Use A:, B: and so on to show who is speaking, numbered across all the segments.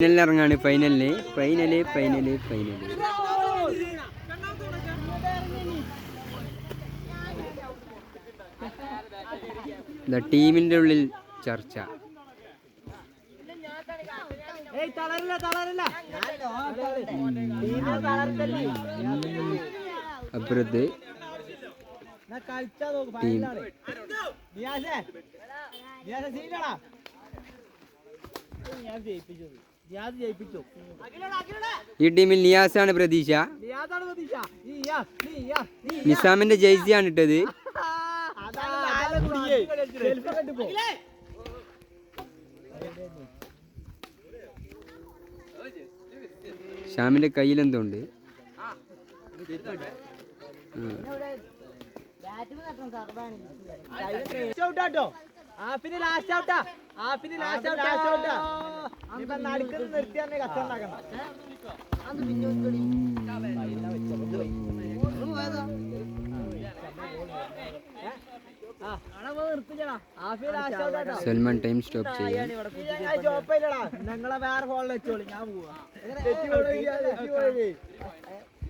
A: ഫൈനലിൽ ഇറങ്ങാണ് ഫൈനലിന് ഫൈനൽ ഫൈനൽ ഫൈനൽ. ദ ടീമിന്റെ ഉള്ളിൽ ചർച്ച. അപ്പുറത്ത്
B: ഞാൻ ജയിപ്പിച്ചത്.
A: ഈ ടീമിൽ നിയാസാണ് പ്രതീക്ഷ. നിസാമിന്റെ ജേഴ്സിയാണ് ഇട്ടത്. ഷാമിന്റെ കയ്യിൽ
B: എന്തുണ്ട്? ലാസ്റ്റ് ഔട്ടാ ലാസ്റ്റ് ഔട്ടാ
A: സൽമാൻ ടൈം സ്റ്റോപ്പ് ചെയ്യാം.
B: ഞങ്ങളെ വേറെ ഹോളിൽ വെച്ചോളൂ ഞാൻ പോവാ.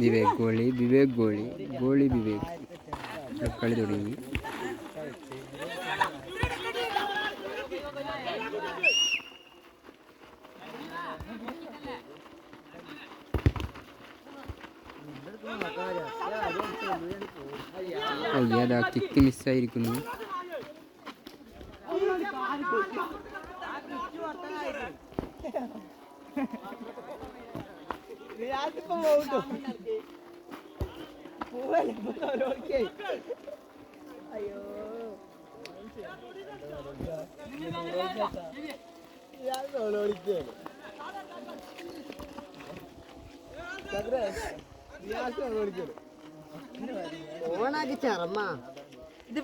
A: Vivek goalie Vivek goalie goalie Vivek. കളി തുടങ്ങി. അയ്യാതാ കിക്ക് മിസ്സായിരിക്കുന്നു
B: അയ്യോ. ഞാൻ ചറമ്മ. ഇത്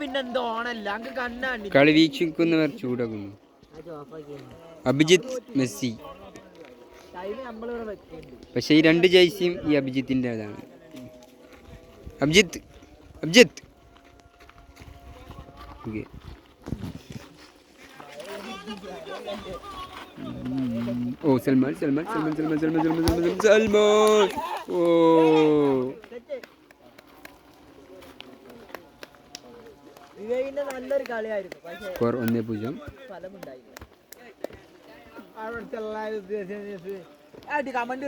A: കളി വീക്ഷിക്കുന്നവർ ചൂടകുന്നു. അഭിജിത്ത് മെസ്സി. പക്ഷേ ഈ രണ്ട് ജേഴ്സിയും ഈ അഭിജിത്തിന്റെതാണ്. അഭിജിത്ത് അഭിജിത്ത്. ഓക്കെ. ഓ സൽമാൻ സൽമാൻ സൽമാൻ സൽമാൻ സൽമാൻ സൽമാൻ സൽമാൻ സൽമാൻ ഓ. സ്കോർ ഒന്നേ പൂജ്യം.
B: ഫലമുണ്ടായില്ല. അവിടുത്തെ എല്ലാവരും അടി കമന്റ്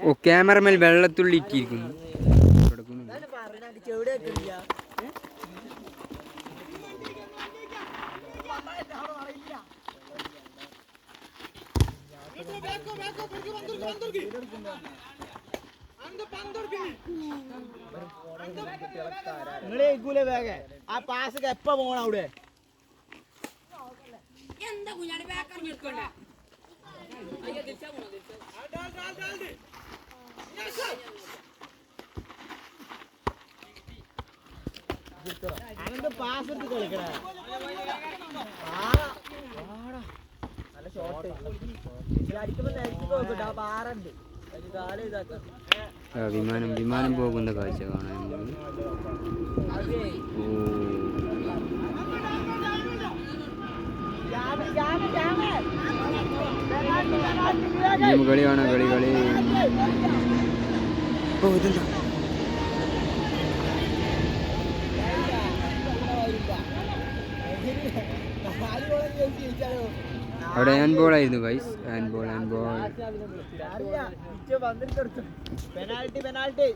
A: ഓ ക്യാമറമേൽ വെള്ളത്തുള്ളി ഇട്ടിരിക്കുന്നു.
B: ചെവിടെ വെക്കില്ല വേഗം. കേൾക്കൂലേ വേഗ ആ പാസ് എപ്പ പോകണം അവിടെ?
C: എന്താ കുഞ്ഞാടി ബാക്കറി നിൽക്കണ്ട
B: അനന്ത് പാസ് എടുത്ത് കളിക്കണേ? നല്ല ഷോട്ട് അടിക്കുമ്പോ നോക്കട്ടെ ആ പാറുണ്ട്
A: വിമാനം വിമാനം പോകുന്ന കാഴ്ച കാണാൻ ഓ. കളി കാണാം കളി കളി ഓ ഇതെന്താ? അവിടെ ഹാൻഡ് ബോൾ ആയിരുന്നു guys hand ball hand ball
B: penalty penalty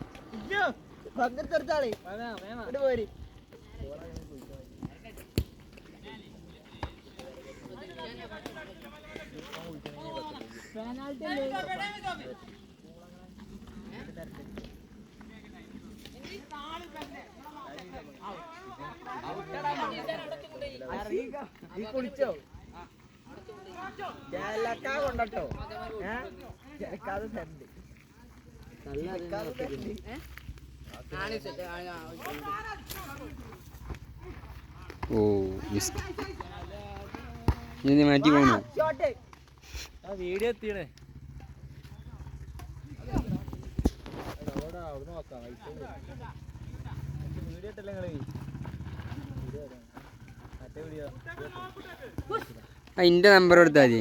B: പന്തിട്ടെടുത്താളെ ഇങ്ങോട്ട് പോരി പെനാൽറ്റി
D: ഈ കുളിച്ചോ? ജലക്ക കൊണ്ടട്ടോ ഏ? ജലക്കാതെ തരണ്ട്. ജലക്കാതെ തരണ്ട്.
B: ഓ ഇനി മാറ്റി പോണോ?
E: വീഡിയോ എത്തിയണേ വീഡിയോ ഇട്ടല്ലേ നിങ്ങൾ മറ്റേ വീഡിയോ
B: എന്റെ നമ്പർ കൊടുത്താൽ മതി.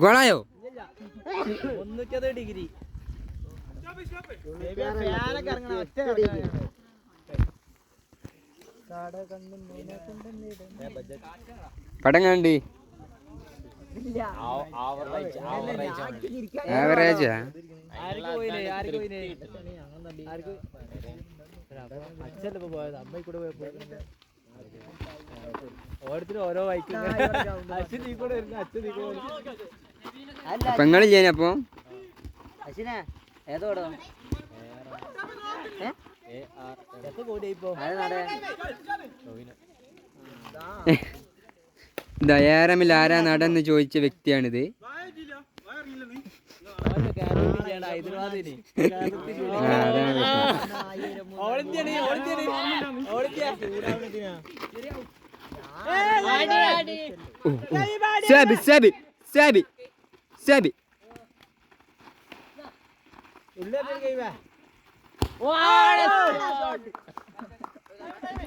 B: ഗോളായോ?
E: മുന്നൂറ്റത് ഡിഗ്രി
B: പടം കണ്ട്. ആവറേജാ
E: ഓരോരുത്തരും ഓരോ ബൈക്ക് അച്ഛൻ നീ കൂടെ വരുന്നു അച്ഛൻ നീ കൂടെ വരുന്നു.
B: അപ്പൊ ചെയ്യാൻ അപ്പൊ?
D: അശ്വിനെ
E: കോടി ഇപ്പൊ?
B: ദയാരമിൽ ആരാ നടന്ന് ചോദിച്ച വ്യക്തിയാണിത്. സാബി സാബി സാബി സാബി
E: ഉള്ള കൈവേ